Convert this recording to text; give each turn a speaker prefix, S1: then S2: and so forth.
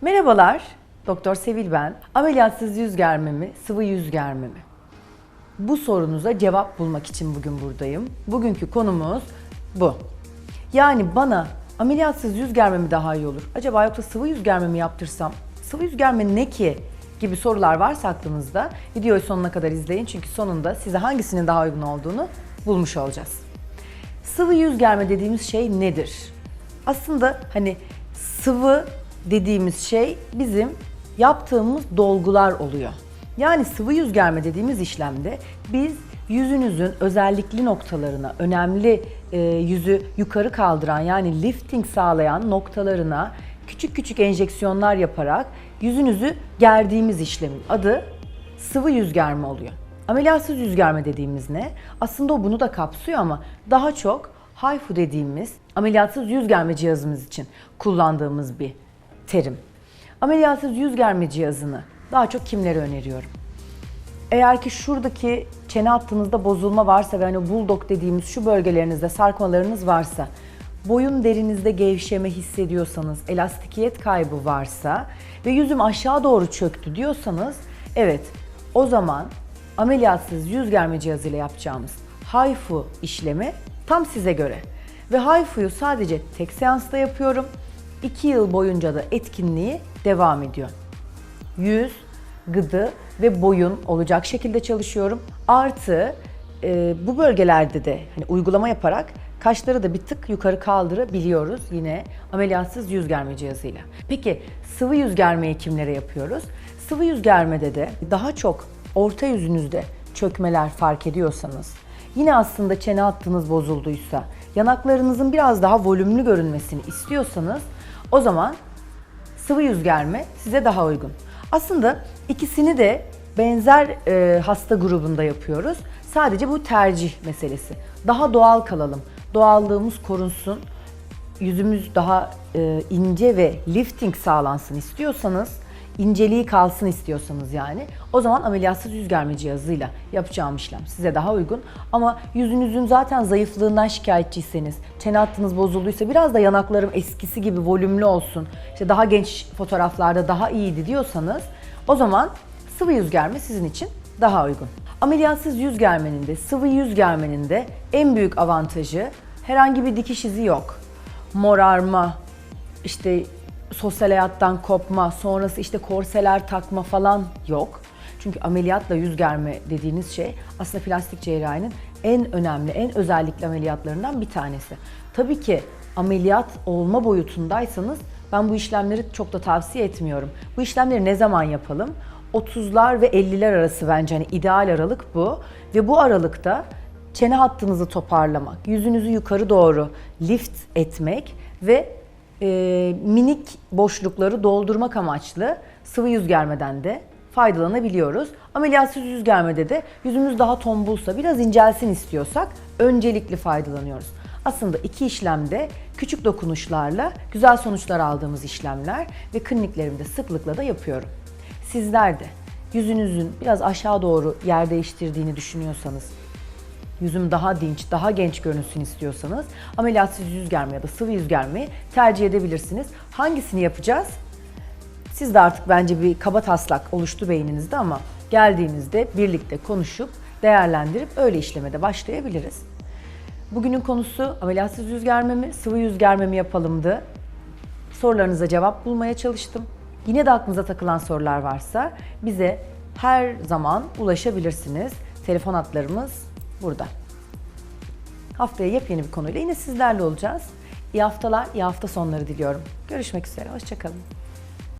S1: Merhabalar, Doktor Sevil ben. Ameliyatsız yüz germe mi, sıvı yüz germe mi? Bu sorunuza cevap bulmak için bugün buradayım. Bugünkü konumuz bu. Yani bana ameliyatsız yüz germe mi daha iyi olur? Acaba yoksa sıvı yüz germe mi yaptırsam? Sıvı yüz germe ne ki? gibi sorular varsa aklınızda videoyu sonuna kadar izleyin çünkü sonunda size hangisinin daha uygun olduğunu bulmuş olacağız. Sıvı yüz germe dediğimiz şey nedir? Aslında hani sıvı dediğimiz şey bizim yaptığımız dolgular oluyor. Yani sıvı yüz germe dediğimiz işlemde biz yüzünüzün özellikli noktalarına, önemli e, yüzü yukarı kaldıran yani lifting sağlayan noktalarına küçük küçük enjeksiyonlar yaparak yüzünüzü gerdiğimiz işlemin adı sıvı yüz germe oluyor. Ameliyatsız yüz germe dediğimiz ne? Aslında o bunu da kapsıyor ama daha çok HIFU dediğimiz ameliyatsız yüz germe cihazımız için kullandığımız bir terim. Ameliyatsız yüz germe cihazını daha çok kimlere öneriyorum? Eğer ki şuradaki çene hattınızda bozulma varsa ve hani bulldog dediğimiz şu bölgelerinizde sarkmalarınız varsa, boyun derinizde gevşeme hissediyorsanız, elastikiyet kaybı varsa ve yüzüm aşağı doğru çöktü diyorsanız, evet o zaman ameliyatsız yüz germe cihazıyla yapacağımız HIFU işlemi tam size göre. Ve HIFU'yu sadece tek seansta yapıyorum. 2 yıl boyunca da etkinliği devam ediyor yüz, gıdı ve boyun olacak şekilde çalışıyorum. Artı e, bu bölgelerde de hani uygulama yaparak kaşları da bir tık yukarı kaldırabiliyoruz yine ameliyatsız yüz germe cihazıyla. Peki sıvı yüz germeyi kimlere yapıyoruz? Sıvı yüz germede de daha çok orta yüzünüzde çökmeler fark ediyorsanız, yine aslında çene hattınız bozulduysa, yanaklarınızın biraz daha volümlü görünmesini istiyorsanız o zaman sıvı yüz germe size daha uygun. Aslında ikisini de benzer e, hasta grubunda yapıyoruz. Sadece bu tercih meselesi. Daha doğal kalalım. Doğallığımız korunsun. Yüzümüz daha e, ince ve lifting sağlansın istiyorsanız, inceliği kalsın istiyorsanız yani o zaman ameliyatsız yüz germe cihazıyla yapacağım işlem size daha uygun. Ama yüzünüzün zaten zayıflığından şikayetçiyseniz, çene hattınız bozulduysa biraz da yanaklarım eskisi gibi volümlü olsun, işte daha genç fotoğraflarda daha iyiydi diyorsanız o zaman sıvı yüz germe sizin için daha uygun. Ameliyatsız yüz germenin de sıvı yüz germenin de en büyük avantajı herhangi bir dikiş izi yok. Morarma, işte sosyal hayattan kopma, sonrası işte korseler takma falan yok. Çünkü ameliyatla yüz germe dediğiniz şey aslında plastik cerrahinin en önemli, en özellikli ameliyatlarından bir tanesi. Tabii ki ameliyat olma boyutundaysanız ben bu işlemleri çok da tavsiye etmiyorum. Bu işlemleri ne zaman yapalım? 30'lar ve 50'ler arası bence hani ideal aralık bu. Ve bu aralıkta çene hattınızı toparlamak, yüzünüzü yukarı doğru lift etmek ve e, minik boşlukları doldurmak amaçlı sıvı yüz germeden de faydalanabiliyoruz. Ameliyatsız yüz germede de yüzümüz daha tombulsa, biraz incelsin istiyorsak öncelikli faydalanıyoruz. Aslında iki işlemde küçük dokunuşlarla güzel sonuçlar aldığımız işlemler ve kliniklerimde sıklıkla da yapıyorum. Sizler de yüzünüzün biraz aşağı doğru yer değiştirdiğini düşünüyorsanız, yüzüm daha dinç, daha genç görünsün istiyorsanız ameliyatsız yüz germe ya da sıvı yüz germeyi tercih edebilirsiniz. Hangisini yapacağız? Siz de artık bence bir kaba taslak oluştu beyninizde ama geldiğinizde birlikte konuşup değerlendirip öyle işlemede başlayabiliriz. Bugünün konusu ameliyatsız yüz germe mi, sıvı yüz germe mi yapalımdı. Sorularınıza cevap bulmaya çalıştım. Yine de aklınıza takılan sorular varsa bize her zaman ulaşabilirsiniz. Telefon hatlarımız burada. Haftaya yepyeni bir konuyla yine sizlerle olacağız. İyi haftalar, iyi hafta sonları diliyorum. Görüşmek üzere, hoşçakalın.